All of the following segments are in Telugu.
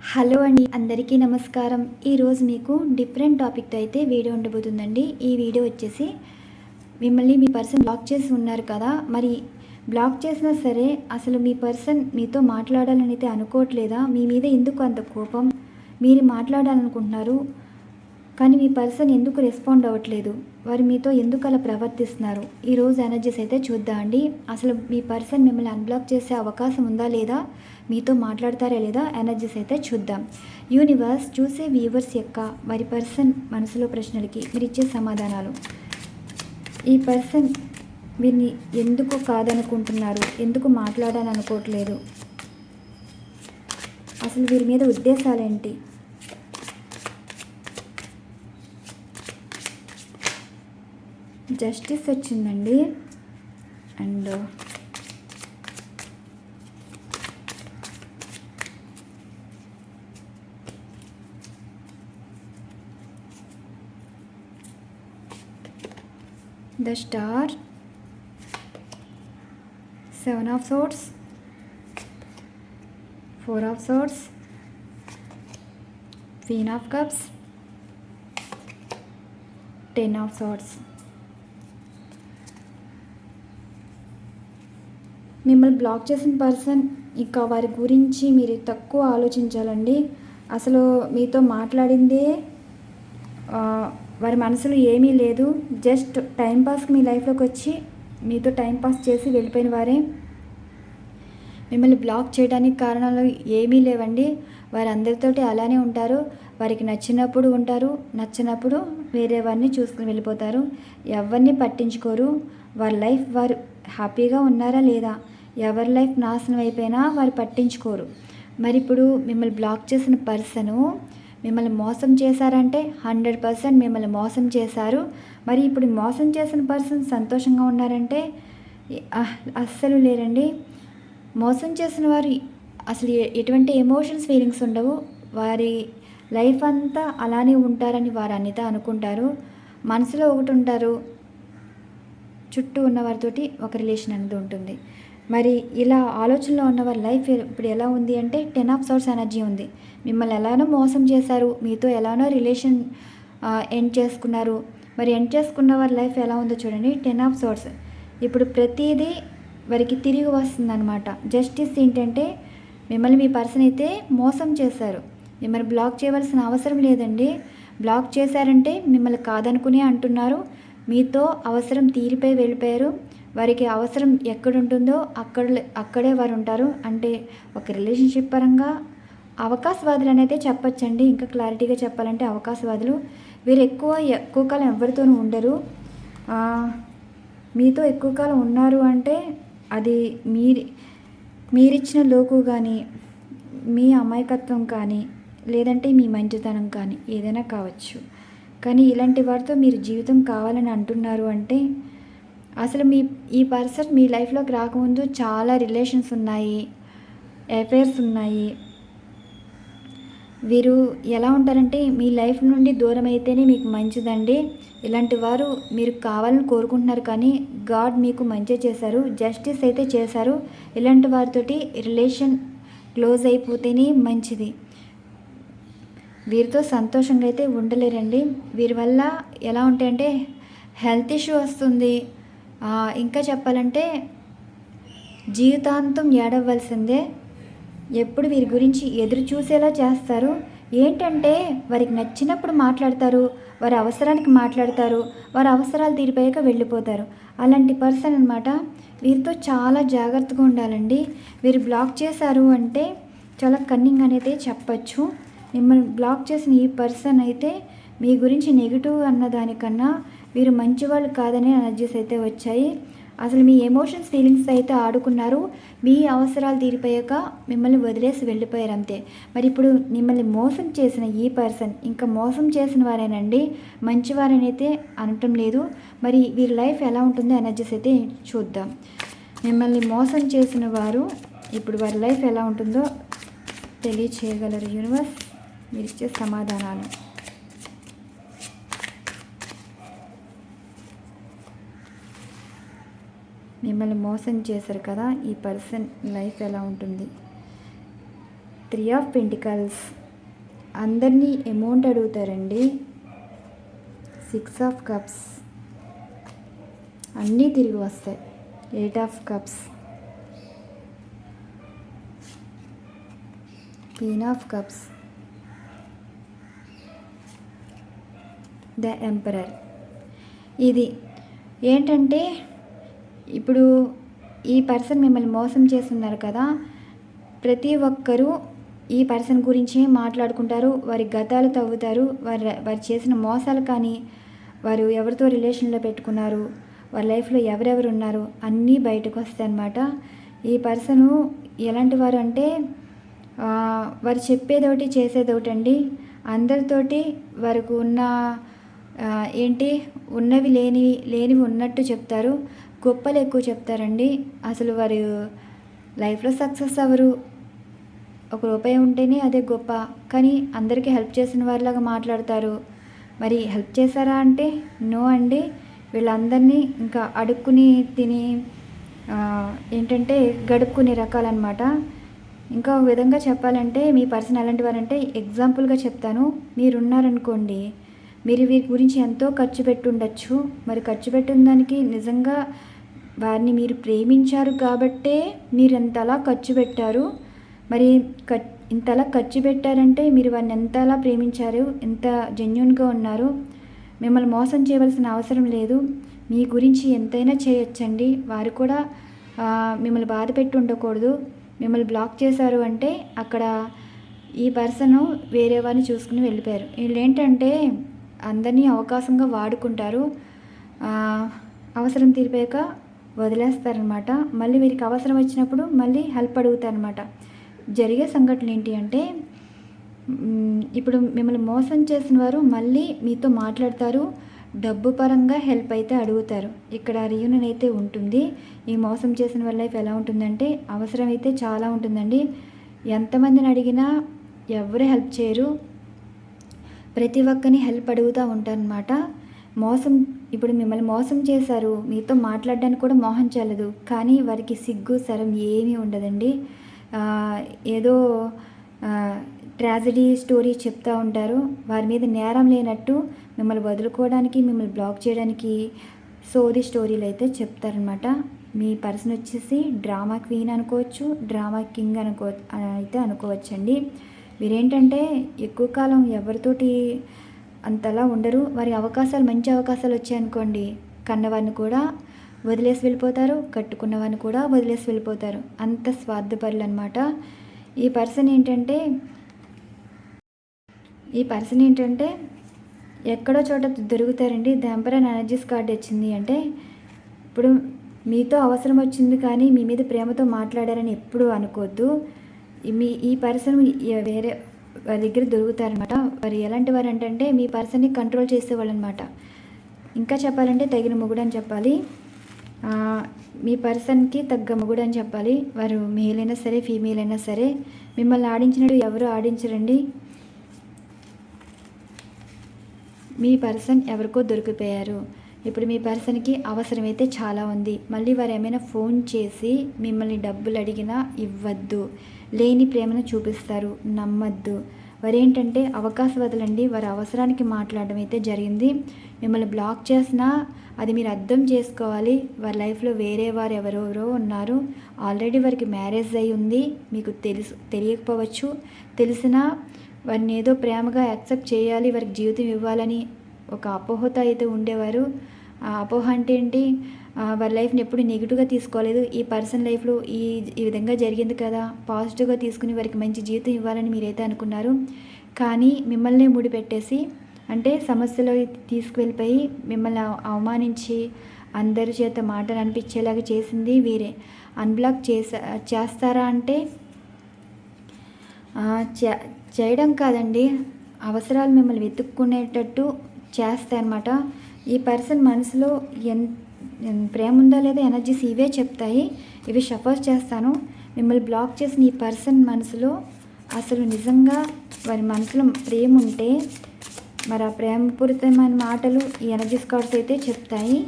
హలో అండి అందరికీ నమస్కారం. ఈరోజు మీకు డిఫరెంట్ టాపిక్తో అయితే వీడియో ఉండబోతుందండి. ఈ వీడియో వచ్చేసి మిమ్మల్ని మీ పర్సన్ బ్లాక్ చేసి ఉన్నారు కదా మరి బ్లాక్ చేసినా సరే అసలు మీ పర్సన్ మీతో మాట్లాడాలని అయితే అనుకోవట్లేదా? మీ మీద ఎందుకు అంత కోపం? మీరు మాట్లాడాలనుకుంటున్నారు కానీ మీ పర్సన్ ఎందుకు రెస్పాండ్ అవ్వట్లేదు? వారు మీతో ఎందుకు అలా ప్రవర్తిస్తున్నారు? ఈరోజు ఎనర్జీస్ అయితే చూద్దాం అండి? అసలు మీ పర్సన్ మిమ్మల్ని అన్బ్లాక్ చేసే అవకాశం ఉందా లేదా? మీతో మాట్లాడతారా లేదా? ఎనర్జీస్ అయితే చూద్దాం. యూనివర్స్ చూసే వ్యూవర్స్ యొక్క వారి పర్సన్ మనసులో ప్రశ్నలకి మీరు ఇచ్చే సమాధానాలు. ఈ పర్సన్ వీరిని ఎందుకు కాదనుకుంటున్నారు? ఎందుకు మాట్లాడాలనుకోవట్లేదు? అసలు వీరి మీద ఉద్దేశాలు జస్టిస్ వచ్చిందండి. And the star seven of swords four of swords queen of cups ten of swords మిమ్మల్ని బ్లాక్ చేసిన పర్సన్ ఇంకా వారి గురించి మీరు తక్కువ ఆలోచించాలండి. అసలు మీతో మాట్లాడిందే వారి మనసులో ఏమీ లేదు. జస్ట్ టైంపాస్కి మీ లైఫ్లోకి వచ్చి మీతో టైంపాస్ చేసి వెళ్ళిపోయిన వారే. మిమ్మల్ని బ్లాక్ చేయడానికి కారణాలు ఏమీ లేవండి. వారు అందరితోటి అలానే ఉంటారు. వారికి నచ్చినప్పుడు ఉంటారు. నచ్చినప్పుడు వేరే వారిని చూసుకుని వెళ్ళిపోతారు. ఎవరిని పట్టించుకోరు. వారి లైఫ్ వారు హ్యాపీగా ఉన్నారా లేదా? ఎవరి లైఫ్ నాశనం అయిపోయినా వారు పట్టించుకోరు. మరి ఇప్పుడు మిమ్మల్ని బ్లాక్ చేసిన పర్సను మిమ్మల్ని మోసం చేశారంటే హండ్రెడ్ పర్సెంట్ మిమ్మల్ని మోసం చేశారు. మరి ఇప్పుడు మోసం చేసిన పర్సన్ సంతోషంగా ఉన్నారంటే అస్సలు లేరండి. మోసం చేసిన వారు అసలు ఎటువంటి ఎమోషన్స్ ఫీలింగ్స్ ఉండవు. వారి లైఫ్ అంతా అలానే ఉంటారని వారు అనిత అనుకుంటారు. మనసులో ఒకటి ఉంటారు. చుట్టూ ఉన్న వారితోటి ఒక రిలేషన్ అనేది ఉంటుంది. మరి ఇలా ఆలోచనలో ఉన్న వారి లైఫ్ ఇప్పుడు ఎలా ఉంది అంటే టెన్ ఆఫ్ సోర్స్ ఎనర్జీ ఉంది. మిమ్మల్ని ఎలానో మోసం చేశారు మీతో ఎలానో రిలేషన్ ఎండ్ చేసుకున్నారు. మరి ఎండ్ చేసుకున్న వారి లైఫ్ ఎలా ఉందో చూడండి. టెన్ ఆఫ్ సోర్స్ ఇప్పుడు ప్రతిదీ వారికి తిరిగి వస్తుందన్నమాట. జస్టిస్ ఏంటంటే మిమ్మల్ని మీ పర్సన్ అయితే మోసం చేశారు. మిమ్మల్ని బ్లాక్ చేయవలసిన అవసరం లేదండి. బ్లాక్ చేశారంటే మిమ్మల్ని కాదనుకునే అంటున్నారు. మీతో అవసరం తీరిపోయి వెళ్ళిపోయారు. వారికి అవసరం ఎక్కడుంటుందో అక్కడ అక్కడే వారు ఉంటారు. అంటే ఒక రిలేషన్షిప్ పరంగా అవకాశవాదులు అనేది చెప్పచ్చండి. ఇంకా క్లారిటీగా చెప్పాలంటే అవకాశవాదులు. వీరు ఎక్కువ ఎక్కువ కాలం ఎవరితోనూ ఉండరు. మీతో ఎక్కువ కాలం ఉన్నారు అంటే అది మీరి మీరిచ్చిన లోకు కానీ మీ అమాయకత్వం కానీ లేదంటే మీ మంచితనం కానీ ఏదైనా కావచ్చు. కానీ ఇలాంటి వారితో మీరు జీవితం కావాలని అంటున్నారు అంటే అసలు మీ ఈ పర్సన్ మీ లైఫ్లోకి రాకముందు చాలా రిలేషన్స్ ఉన్నాయి అఫైర్స్ ఉన్నాయి. వీరు ఎలా ఉంటారంటే మీ లైఫ్ నుండి దూరం అయితేనే మీకు మంచిదండి. ఇలాంటి వారు మీరు కావాలని కోరుకుంటున్నారు కానీ గాడ్ మీకు మంచి చేశారు జస్టిస్ అయితే చేశారు. ఇలాంటి వారితోటి రిలేషన్ క్లోజ్ అయిపోతేనే మంచిది. వీరితో సంతోషంగా అయితే ఉండలేరండి. వీరి వల్ల ఎలా ఉంటాయంటే హెల్త్ ఇష్యూ వస్తుంది. ఇంకా చెప్పాలంటే జీవితాంతం ఏడవలసిందే. ఎప్పుడు వీరి గురించి ఎదురు చూసేలా చేస్తారు. ఏంటంటే వారికి నచ్చినప్పుడు మాట్లాడతారు వారి అవసరానికి మాట్లాడతారు వారి అవసరాలు తీరిపోయాక వెళ్ళిపోతారు. అలాంటి పర్సన్ అనమాట వీరితో చాలా జాగ్రత్తగా ఉండాలండి. వీరు బ్లాక్ చేశారు అంటే చాలా కన్నింగ్ అనేది చెప్పచ్చు. మిమ్మల్ని బ్లాక్ చేసిన ఈ పర్సన్ అయితే మీ గురించి నెగిటివ్ అన్న దానికన్నా వీరు మంచివాళ్ళు కాదనే ఎనర్జీస్ అయితే వచ్చాయి. అసలు మీ ఎమోషన్స్ ఫీలింగ్స్ అయితే ఆడుకున్నారు. మీ అవసరాలు తీరిపోయాక మిమ్మల్ని వదిలేసి వెళ్ళిపోయారు అంతే. మరి ఇప్పుడు మిమ్మల్ని మోసం చేసిన ఈ పర్సన్ ఇంకా మోసం చేసిన వారేనండి. మంచివారనైతే అనటం లేదు. మరి వీరి లైఫ్ ఎలా ఉంటుందో ఎనర్జీస్ అయితే చూద్దాం. మిమ్మల్ని మోసం చేసిన వారు ఇప్పుడు వారి లైఫ్ ఎలా ఉంటుందో తెలియచేయగలరు యూనివర్స్ మీరు ఇచ్చే సమాధానాలు. మిమ్మల్ని మోసం చేశారు కదా ఈ పర్సన్ లైఫ్ ఎలా ఉంటుంది? Three of pentacles. అందరినీ అమౌంట్ అడుగుతారండి. Six of cups. అన్నీ తిరిగి వస్తాయి. Eight of cups. Queen of cups the emperor ఇది ఏంటంటే ఇప్పుడు ఈ పర్సన్ మిమ్మల్ని మోసం చేస్తున్నారు కదా ప్రతి ఒక్కరూ ఈ పర్సన్ గురించి మాట్లాడుకుంటారు వారి గతాలు తవ్వుతారు వారి వారు చేసిన మోసాలు కానీ వారు ఎవరితో రిలేషన్లో పెట్టుకున్నారు వారి లైఫ్లో ఎవరెవరు ఉన్నారు అన్నీ బయటకు వస్తాయి అన్నమాట. ఈ పర్సను ఎలాంటి వారు అంటే వారు చెప్పేదోటి ఒకటి అండి అందరితోటి వారికి ఉన్న ఏంటి ఉన్నవి లేనివి లేనివి ఉన్నట్టు చెప్తారు. గొప్పలు ఎక్కువ చెప్తారండి. అసలు వారు లైఫ్లో సక్సెస్ అవ్వరు. ఒక రూపాయి ఉంటేనే అదే గొప్ప. కానీ అందరికీ హెల్ప్ చేసిన వారిలాగా మాట్లాడతారు. మరి హెల్ప్ చేశారా అంటే? నో అండి. వీళ్ళందరినీ ఇంకా అడుక్కుని తిని ఏంటంటే గడుపుకునే రకాలన్నమాట. ఇంకా విధంగా చెప్పాలంటే మీ పర్సన్ ఎలాంటి వారంటే ఎగ్జాంపుల్గా చెప్తాను. మీరున్నారనుకోండి మీరు వీరి గురించి ఎంతో ఖర్చు పెట్టుండచ్చు. మరి ఖర్చు పెట్టిన దానికి నిజంగా వారిని మీరు ప్రేమించారు కాబట్టే మీరు ఎంతలా ఖర్చు పెట్టారు. మరి ఖ- ఇంతలా ఖర్చు పెట్టారంటే మీరు వారిని ఎంతలా ప్రేమించారు? ఎంత జెన్యున్గా ఉన్నారు? మిమ్మల్ని మోసం చేయవలసిన అవసరం లేదు. మీ గురించి ఎంతైనా చేయొచ్చండి. వారు కూడా మిమ్మల్ని బాధ పెట్టి ఉండకూడదు మిమ్మల్ని బ్లాక్ చేశారు అంటే అక్కడ ఈ పర్సన్ వేరే వారిని చూసుకుని వెళ్ళిపోయారు. వీళ్ళు ఏంటంటే అందరినీ అవకాశంగా వాడుకుంటారు. అవసరం తీరిపోయాక వదిలేస్తారనమాట. మళ్ళీ వీరికి అవసరం వచ్చినప్పుడు మళ్ళీ హెల్ప్ అడుగుతారనమాట. జరిగే సంఘటనలు ఏంటి అంటే ఇప్పుడు మిమ్మల్ని మోసం చేసిన వారు మళ్ళీ మీతో మాట్లాడతారు. డబ్బు పరంగా హెల్ప్ అయితే అడుగుతారు. ఇక్కడ రీయూనియన్ అయితే ఉంటుంది. ఈ మోసం చేసిన వాళ్ళ లైఫ్ ఎలా ఉంటుందంటే అవసరం అయితే చాలా ఉంటుందండి. ఎంతమందిని అడిగినా ఎవరు హెల్ప్ చేయరు. ప్రతి ఒక్కరిని హెల్ప్ అడుగుతూ ఉంటారనమాట మోసం ఇప్పుడు మిమ్మల్ని మోసం చేశారు. మీతో మాట్లాడడానికి కూడా మోహం చాలదు కానీ వారికి సిగ్గు సరం ఏమీ ఉండదండి. ఏదో ట్రాజడీ స్టోరీ చెప్తూ ఉంటారు. వారి మీద నేరం లేనట్టు మిమ్మల్ని వదులుకోవడానికి మిమ్మల్ని బ్లాక్ చేయడానికి సోది స్టోరీలు అయితే చెప్తారనమాట మీ పర్సన్ వచ్చేసి డ్రామా క్వీన్ అనుకోవచ్చు డ్రామా కింగ్ అనుకో అయితే అనుకోవచ్చండి. వీరేంటంటే ఎక్కువ కాలం ఎవరితోటి అంతలా ఉండరు. వారి అవకాశాలు మంచి అవకాశాలు వచ్చాయనుకోండి కన్నవారిని కూడా వదిలేసి వెళ్ళిపోతారు. కట్టుకున్న వారిని కూడా వదిలేసి వెళ్ళిపోతారు. అంత స్వార్థపరులు అనమాట ఈ పర్సన్ ఏంటంటే ఈ పర్సన్ ఏంటంటే ఎక్కడో చోట దొరుకుతారండి. దంపరన్ ఎనర్జీస్ కార్డ్ వచ్చింది అంటే ఇప్పుడు మీతో అవసరం వచ్చింది కానీ మీ మీద ప్రేమతో మాట్లాడారని ఎప్పుడూ అనుకోవద్దు మీ ఈ పర్సన్ వేరే వారి దగ్గర దొరుకుతారనమాట వారు ఎలాంటి వారు అంటే మీ పర్సన్ని కంట్రోల్ చేసేవాళ్ళు అనమాట ఇంకా చెప్పాలంటే తగిన మొగుడు అని చెప్పాలి. మీ పర్సన్కి తగ్గ మొగుడు అని చెప్పాలి. వారు మేల్ అయినా సరే ఫీమేల్ అయినా సరే మిమ్మల్ని ఆడించినట్టు ఎవరు ఆడించరండి. మీ పర్సన్ ఎవరికో దొరికిపోయారు. ఇప్పుడు మీ పర్సన్కి అవసరమైతే చాలా ఉంది. మళ్ళీ వారు ఏమైనా ఫోన్ చేసి మిమ్మల్ని డబ్బులు అడిగినా ఇవ్వద్దు. లేని ప్రేమను చూపిస్తారు. నమ్మద్దు. వారేంటంటే అవకాశం వదలండి. వారి అవసరానికి మాట్లాడడం అయితే జరిగింది. మిమ్మల్ని బ్లాక్ చేసినా అది మీరు అర్థం చేసుకోవాలి. వారి లైఫ్లో వేరే వారు ఎవరెవరో ఉన్నారు. ఆల్రెడీ వారికి మ్యారేజ్ అయి ఉంది. మీకు తెలుసు తెలియకపోవచ్చు. తెలిసినా వారిని ఏదో ప్రేమగా యాక్సెప్ట్ చేయాలి. వారికి జీవితం ఇవ్వాలని ఒక అపోహత అయితే ఉండేవారు. అపోహ అంటే ఏంటి? వారి లైఫ్ని ఎప్పుడు నెగిటివ్గా తీసుకోలేదు. ఈ పర్సన్ లైఫ్లో ఈ ఈ విధంగా జరిగింది కదా. పాజిటివ్గా తీసుకుని వారికి మంచి జీవితం ఇవ్వాలని మీరైతే అనుకున్నారు. కానీ మిమ్మల్ని ముడిపెట్టేసి అంటే సమస్యలో తీసుకువెళ్ళిపోయి మిమ్మల్ని అవమానించి అందరి చేత మాటలు అనిపించేలాగా చేసింది వీరే. అన్బ్లాక్ చేసా చేస్తారా అంటే చే- చేయడం కాదండి. అవసరాలు మిమ్మల్ని వెతుక్కునేటట్టు చేస్తాయన్నమాట. ఈ పర్సన్ మనసులో ఎన్ ప్రేమ ఉందా లేదా ఎనర్జీస్ ఇవే చెప్తాయి. ఇవి షఫర్ చేస్తాను. మిమ్మల్ని బ్లాక్ చేసిన ఈ పర్సన్ మనసులో అసలు నిజంగా వారి మనసులో ప్రేమ ఉంటే మరి ఆ ప్రేమపూరితమైన మాటలు ఈ ఎనర్జీస్ కార్డ్స్ అయితే చెప్తాయి.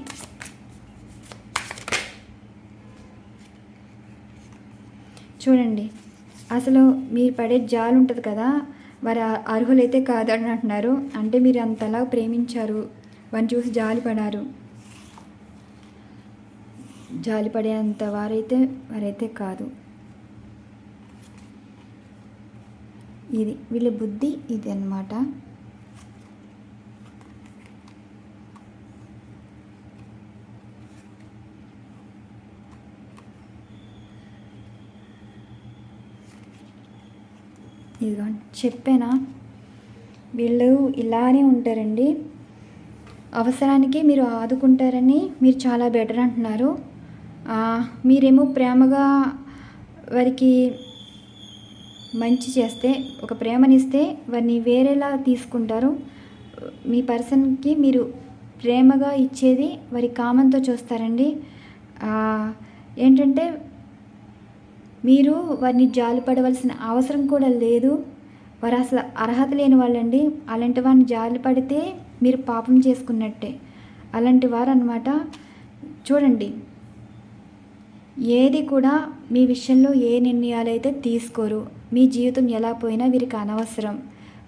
చూడండి అసలు మీరు పడే జాలు ఉంటుంది కదా మరి అర్హులైతే కాదని అంటున్నారు అంటే మీరు అంతలా ప్రేమించారు. వారిని చూసి జాలిపడారు. జాలిపడేంత వారైతే వారైతే కాదు. ఇది వీళ్ళ బుద్ధి ఇది అన్నమాట. ఇదిగో చెప్పానా? వీళ్ళు ఇలానే ఉంటారండి. అవసరానికి మీరు ఆదుకుంటారని మీరు చాలా బెటర్ అంటున్నారు. మీరేమో ప్రేమగా వారికి మంచి చేస్తే ఒక ప్రేమనిస్తే వారిని వేరేలా తీసుకుంటారు. మీ పర్సన్కి మీరు ప్రేమగా ఇచ్చేది వారి కామంతో చూస్తారండి. ఏంటంటే మీరు వారిని జాలిపడవలసిన అవసరం కూడా లేదు. వారు అసలు అర్హత లేని వాళ్ళండి. అలాంటి వారిని జాలి పడితే మీరు పాపం చేసుకున్నట్టే. అలాంటి వారన్నమాట. చూడండి. ఏది కూడా మీ విషయంలో ఏ నిర్ణయాలు అయితే తీసుకోరు మీ జీవితం ఎలా పోయినా వీరికి అనవసరం.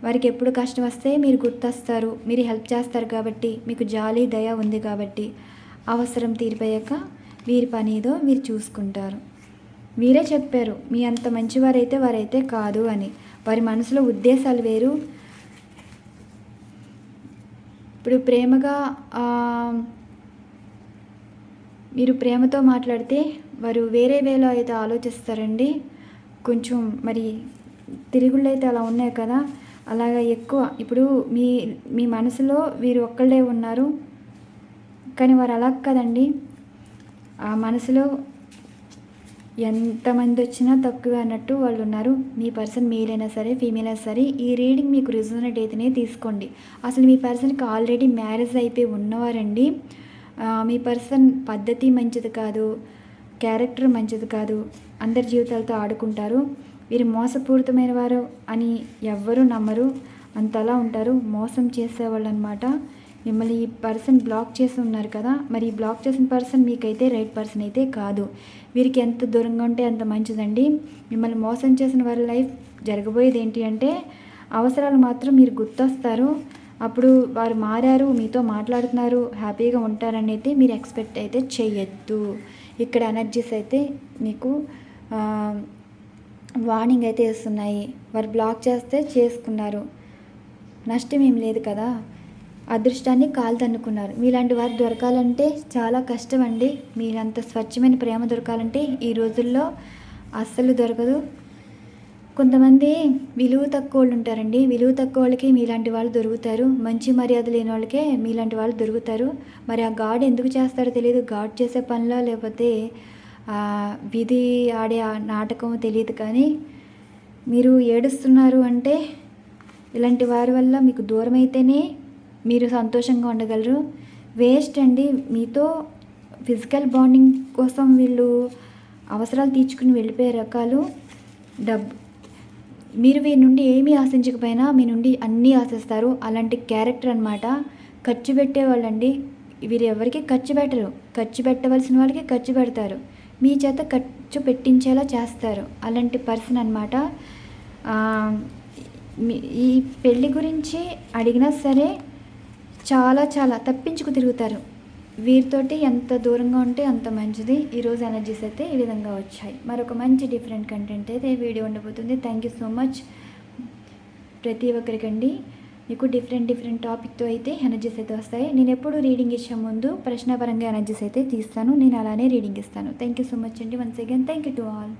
వారికి ఎప్పుడు కష్టం వస్తే మీరు గుర్తొస్తారు మీరు హెల్ప్ చేస్తారు కాబట్టి మీకు జాలి దయ ఉంది కాబట్టి. అవసరం తీరిపోయాక వీరి పని ఏదో వీరు చూసుకుంటారు. మీరే చెప్పారు మీ అంత మంచివారైతే వారైతే కాదు అని. వారి మనసులో ఉద్దేశాలు వేరు ఇప్పుడు ప్రేమగా మీరు ప్రేమతో మాట్లాడితే వారు వేరే వేలో అయితే ఆలోచిస్తారండి. కొంచెం మరి తిరుగుళ్ళు అయితే అలా ఉన్నాయి కదా. అలాగా ఎక్కువ. ఇప్పుడు మీ మీ మనసులో వీరు ఒక్కళ్ళే ఉన్నారు. కానీ వారు అలా కదండి. ఆ మనసులో ఎంతమంది వచ్చినా తక్కువ అన్నట్టు వాళ్ళు ఉన్నారు. మీ పర్సన్ మేల్ అయినా సరే ఫీమేల్ అయినా సరే ఈ రీడింగ్ మీకు రిజనరేట్ అయితేనే తీసుకోండి. అసలు మీ పర్సన్కి ఆల్రెడీ మ్యారేజ్ అయిపోయి ఉన్నవారండి. మీ పర్సన్ పద్ధతి మంచిది కాదు క్యారెక్టర్ మంచిది కాదు అందరి జీవితాలతో ఆడుకుంటారు. వీరు మోసపూరితమైన వారు అని ఎవ్వరూ నమ్మరు. అంతలా ఉంటారు. మోసం చేసేవాళ్ళు అనమాట మిమ్మల్ని ఈ పర్సన్ బ్లాక్ చేసి ఉన్నారు కదా. మరి ఈ బ్లాక్ చేసిన పర్సన్ మీకైతే రైట్ పర్సన్ అయితే కాదు. వీరికి ఎంత దూరంగా ఉంటే అంత మంచిదండి. మిమ్మల్ని మోసం చేసిన వారి లైఫ్ జరగబోయేది ఏంటి అంటే అవసరాలు మాత్రం మీరు గుర్తొస్తారు. అప్పుడు వారు మారారు మీతో మాట్లాడుతున్నారు హ్యాపీగా ఉంటారని అయితే మీరు ఎక్స్పెక్ట్ అయితే చేయొద్దు. ఇక్కడ ఎనర్జీస్ అయితే మీకు వార్నింగ్ అయితే ఇస్తున్నాయి. వారు బ్లాక్ చేస్తే చేసుకున్నారు. నష్టం ఏం లేదు కదా. అదృష్టాన్ని కాలు తన్నుకున్నారు మీలాంటి వారు దొరకాలంటే చాలా కష్టం అండి మీరంత స్వచ్ఛమైన ప్రేమ దొరకాలంటే ఈ రోజుల్లో అస్సలు దొరకదు. కొంతమంది విలువ తక్కువ వాళ్ళు ఉంటారండి విలువ తక్కువ వాళ్ళకి మీలాంటి వాళ్ళు దొరుకుతారు. మంచి మర్యాద లేని వాళ్ళకే మీలాంటి వాళ్ళు దొరుకుతారు. మరి ఆ గాడ్ ఎందుకు చేస్తాడో తెలియదు గాడ్ చేసే పనిలో లేకపోతే విధి ఆడే నాటకం తెలియదు కానీ మీరు ఏడుస్తున్నారు అంటే ఇలాంటి వారి వల్ల మీకు దూరం అయితేనే మీరు సంతోషంగా ఉండగలరు. వేస్ట్ అండి. మీతో ఫిజికల్ బాండింగ్ కోసం వీళ్ళు అవసరాలు తీర్చుకుని వెళ్ళిపోయే రకాలు. డబ్బు మీరు వీరి నుండి ఏమీ ఆశించకపోయినా మీ నుండి అన్నీ ఆశిస్తారు. అలాంటి క్యారెక్టర్ అనమాట ఖర్చు పెట్టేవాళ్ళండి వీరు ఎవరికి ఖర్చు పెట్టరు. ఖర్చు పెట్టవలసిన వాళ్ళకి ఖర్చు పెడతారు. మీ చేత ఖర్చు పెట్టించేలా చేస్తారు. అలాంటి పర్సన్ అనమాట ఈ పెళ్ళి గురించి అడిగినా సరే చాలా చాలా తప్పించుకు తిరుగుతారు. వీరితోటి ఎంత దూరంగా ఉంటే అంత మంచిది. ఈరోజు ఎనర్జీస్ అయితే ఈ విధంగా వచ్చాయి. మరొక మంచి డిఫరెంట్ కంటెంట్ అయితే వీడియో ఉండబోతుంది. థ్యాంక్ యూ సో మచ్ ప్రతి ఒక్కరికండి. మీకు డిఫరెంట్ డిఫరెంట్ టాపిక్తో అయితే ఎనర్జీస్ అయితే వస్తాయి. నేను ఎప్పుడు రీడింగ్ ఇచ్చే ముందు ప్రశ్నపరంగా ఎనర్జీస్ అయితే తీస్తాను. నేను అలానే రీడింగ్ ఇస్తాను. థ్యాంక్ యూ సో మచ్ అండి. Once again thank you to all